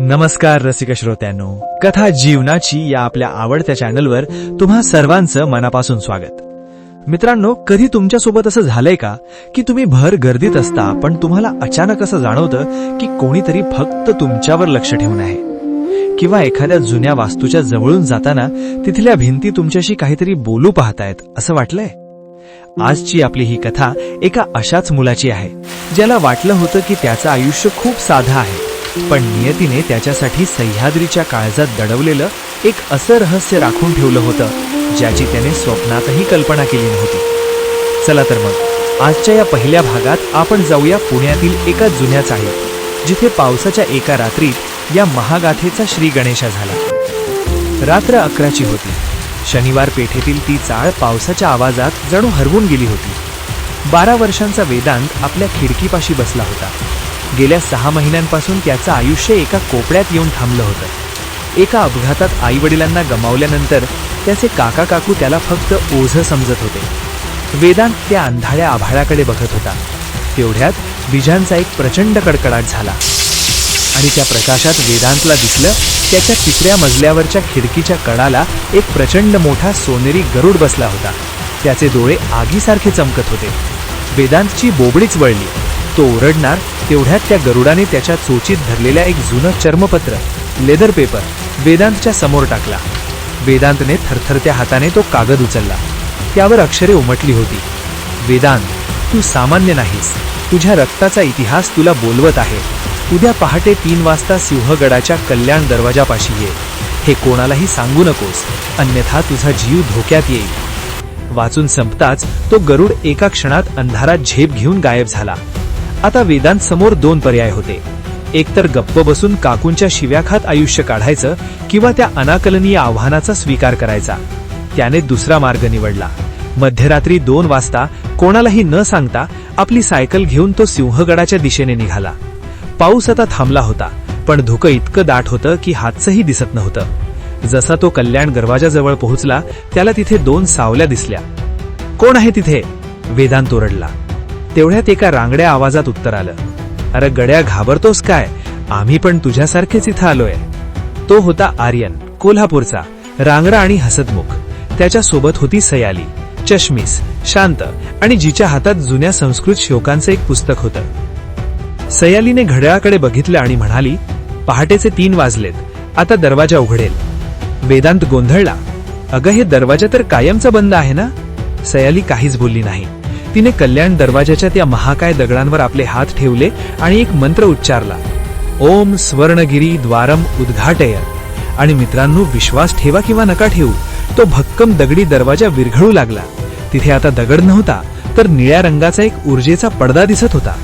नमस्कार रसिक श्रोत्यांनो कथा जीवनाची या आपल्या आवडत्या चॅनलवर तुम्हा सर्वांचं मनापासून स्वागत. मित्रांनो कधी तुमच्यासोबत असं झालंय का की तुम्ही भर गर्दीत असता पण तुम्हाला अचानक असं जाणवतं की कोणीतरी फक्त तुमच्यावर लक्ष ठेवून आहे? किंवा एखाद्या जुन्या वास्तूच्या जवळून जाताना तिथल्या भिंती तुमच्याशी काहीतरी बोलू पाहतायत असं वाटलंय? आजची आपली ही कथा एका अशाच मुलाची आहे ज्याला वाटलं होतं की त्याचं आयुष्य खूप साधं आहे. पण नियतीने त्याच्यासाठी सह्याद्रीच्या काळजात दडवलेलं एक असं रहस्य राखून ठेवलं होतं ज्याची त्याने स्वप्नातही कल्पना केली नव्हती. चला तर मग आजच्या या पहिल्या भागात आपण जाऊया पुण्यातील एका जुन्या चाळीत जिथे पावसाच्या एका रात्रीत या महागाथेचा श्री गणेशा झाला. रात्र अकराची होती. शनिवार पेठेतील ती चाळ पावसाच्या आवाजात जणू हरवून गेली होती. बारा वर्षांचा वेदांत आपल्या खिडकीपाशी बसला होता. गेल्या सहा महिन्यांपासून त्याचं आयुष्य एका कोपड्यात येऊन थांबलं होतं. एका अपघातात आई वडिलांना गमावल्यानंतर त्याचे काका काकू त्याला फक्त ओझं समजत होते. वेदांत त्या अंधाळ्या आभाळाकडे बघत होता. तेवढ्यात विजांचा एक प्रचंड कडकडाट झाला. आणि त्या प्रकाशात वेदांतला दिसलं त्याच्या तिसऱ्या मजल्यावरच्या खिडकीच्या कडाला एक प्रचंड मोठा सोनेरी गरुड बसला होता. त्याचे डोळे आगीसारखे चमकत होते. वेदांतची बोबडीच वळली. तो ओरडणार तेवढ्यात त्या गरुडाने त्याच्या चोचीत धरलेल्या एक जुनं चर्मपत्र लेदर पेपर वेदांतच्या समोर टाकला. वेदांतने थरथरत्या हाताने तो कागद उचलला. त्यावर अक्षरे उमटली होती. वेदांत तू सामान्य नाहीस. तुझ्या रक्ताचा इतिहास तुला बोलवत आहे. उद्या पहाटे तीन वाजता सिंहगडाच्या कल्याण दरवाजापाशी ये. हे कोणालाही सांगू नकोस. अन्यथा तुझा जीव धोक्यात येईल. वाचून संपताच तो गरुड एका क्षणात अंधारात झेप घेऊन गायब झाला. आता वेदांत समोर दोन पर्याय होते. एकतर गप्प बसून काकूंच्या शिव्या खात आयुष्य काढायचं किंवा त्या अनाकलनीय आव्हानाचा स्वीकार करायचा. त्याने दुसरा मार्ग निवडला. मध्यरात्री दोन वाजता कोणालाही न सांगता आपली सायकल घेऊन तो सिंहगडाच्या दिशेने निघाला. पाऊस आता थांबला होता पण धुकं इतकं दाट होतं की हातचंही दिसत नव्हतं. जसा तो कल्याण दरवाजाजवळ पोहोचला त्याला तिथे दोन सावल्या दिसल्या. कोण आहे तिथे? वेदांत ओरडला. तेवढ्यात एका रांगड्या आवाजात उत्तर आलं. अरे गड्या घाबरतोस काय? आम्ही पण तुझ्यासारखेच इथं आलोय. तो होता आर्यन कोल्हापूरचा रांगडा आणि हसतमुख. त्याच्या सोबत होती सयाली चष्मीस शांत आणि जिच्या हातात जुन्या संस्कृत श्लोकांचं एक पुस्तक होतं. सयालीने घड्याळाकडे बघितलं आणि म्हणाली पहाटेचे तीन वाजलेत आता दरवाजा उघडेल. वेदांत गोंधळला. अगं हे दरवाजा तर कायमचा बंद आहे ना? सयाली काहीच बोलली नाही. तिने कल्याण दरवाजाच्या त्या महाकाय दगडांवर आपले हात ठेवले आणि एक मंत्र उच्चारला. ओम स्वर्णगिरी द्वारम उद्घाटय. आणि मित्रांनो विश्वास ठेवा किंवा नका ठेवू तो भक्कम दगडी दरवाजा विरघळू लागला. तिथे आता दगड नव्हता तर निळ्या रंगाचा एक ऊर्जेचा पडदा दिसत होता.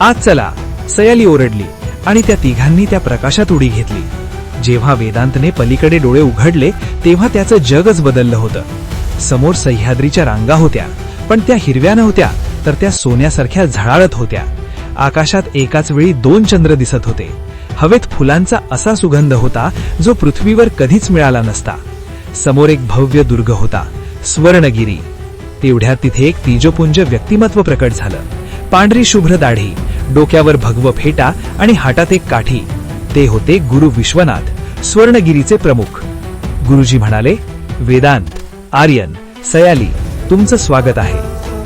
आज चला सयाली ओरडली आणि त्या तिघांनी त्या प्रकाशात उडी घेतली. जेव्हा वेदांतने पलीकडे डोळे उघडले तेव्हा त्याचं जगच बदललं होतं. समोर सह्याद्रीच्या रांगा होत्या. पण त्या हिरव्या नव्हत्या तर त्या सोन्यासारख्या झळाळत होत्या. आकाशात एकाच वेळी दोन चंद्र दिसत होते. हवेत फुलांचा असा सुगंध होता जो पृथ्वीवर कधीच मिळाला नसता. समोर एक भव्य दुर्ग होता स्वर्णगिरी. तेवढ्यात तिथे एक तेजपुंज व्यक्तिमत्व प्रकट झालं. पांढरी शुभ्र दाढी डोक्यावर भगव फेटा आणि हातात एक काठी. ते होते गुरु विश्वनाथ स्वर्णगिरीचे प्रमुख. गुरुजी म्हणाले वेदांत आर्यन सयाली तुमचं स्वागत आहे.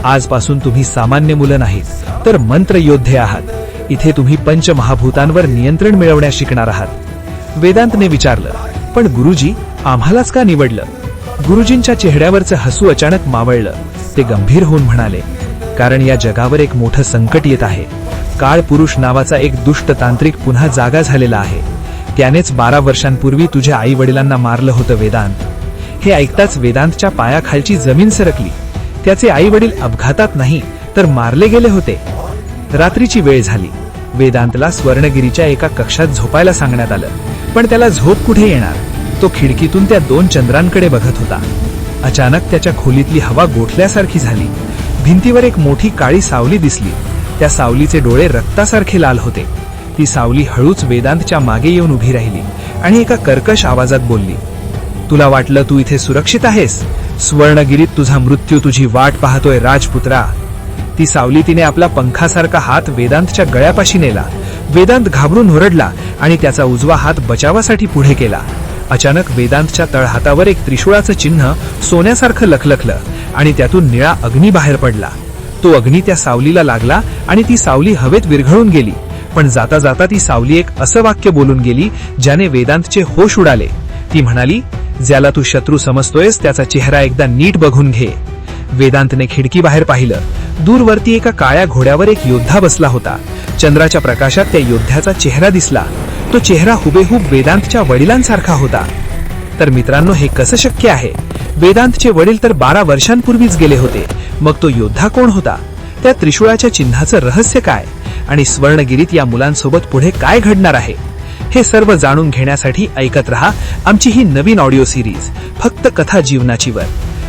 आजपासून तुम्ही सामान्य मुलं नाहीत तर मंत्र योद्धे आहात. इथे तुम्ही पंचमहाभूतांवर नियंत्रण मिळवण्यास शिकणार आहात. वेदांतने विचारलं पण गुरुजी आम्हालाच का निवडलं? गुरुजींच्या चेहऱ्यावरचं हसू अचानक मावळलं. ते गंभीर होऊन म्हणाले कारण या जगावर एक मोठं संकट येत आहे. काळ पुरुष नावाचा एक दुष्ट तांत्रिक पुन्हा जागा झालेला आहे. त्यानेच बारा वर्षांपूर्वी तुझ्या आई वडिलांना मारलं होतं वेदांत. हे ऐकताच वेदांतच्या पायाखालची जमीन सरकली. त्याचे आई वडील अपघातात नाही तर मारले गेले होते. रात्रीची वेळ झाली. वेदांतला स्वर्णगिरीच्या एका कक्षात झोपायला सांगण्यात आलं. पण त्याला झोप कुठे येणार? तो खिडकीतून त्या दोन चंद्रांकडे बघत होता. अचानक त्याच्या खोलीतली हवा गोठल्यासारखी झाली. भिंतीवर एक मोठी काळी सावली दिसली. त्या सावलीचे डोळे रक्तासारखे लाल होते. ती सावली हळूच वेदांतच्या मागे येऊन उभी राहिली आणि एका कर्कश आवाजात बोलली तुला वाटलं तू इथे सुरक्षित आहेस? स्वर्णगिरीत तुझा मृत्यू तुझी वाट पाहतोय राजपुत्रा. ती सावली तिने आपला पंखासारखा हात वेदांतच्या गळ्यापाशी नेला. वेदांत घाबरून ओरडला आणि त्याचा उजवा हात बचावासाठी पुढे केला. अचानक वेदांतच्या तळहातावर एक त्रिशूळाचं चिन्ह सोन्यासारखं लखलखलं आणि त्यातून निळा अग्नी बाहेर पडला. तो अग्नी त्या सावलीला लागला आणि ती सावली हवेत विरघळून गेली. पण जाता जाता ती सावली एक असं वाक्य बोलून गेली ज्याने वेदांतचे होश उडाले. ती म्हणाली ज्याला तू शत्रू समजतोयस त्याचा चेहरा एकदा नीट बघून घे. वेदांतने खिडकी बाहेर पाहिलं. दूरवरती एका काळ्या घोड्यावर एक योद्धा बसला होता. चंद्राच्या प्रकाशात त्या योद्ध्याचा चेहरा दिसला. तो चेहरा हुबेहूब वेदांतच्या वडिलांसारखा होता. तर मित्रांनो हे कसं शक्य आहे? वेदांतचे वडील तर बारा वर्षांपूर्वीच गेले होते. मग तो योद्धा कोण होता? त्या त्रिशूळाच्या चिन्हाचं रहस्य काय? आणि स्वर्णगिरीत या मुलांसोबत पुढे काय घडणार आहे? हे सर्व जाणून घेण्यासाठी ऐकत रहा आमची ही नवीन ऑडिओ सिरीज फक्त कथा जीवनाची वर.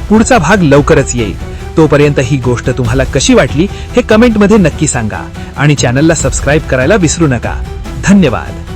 पुढचा भाग लवकरच येईल. तोपर्यंत ही गोष्ट तुम्हाला कशी वाटली हे कमेंटमध्ये नक्की सांगा आणि चॅनलला सबस्क्राईब करायला विसरू नका. धन्यवाद.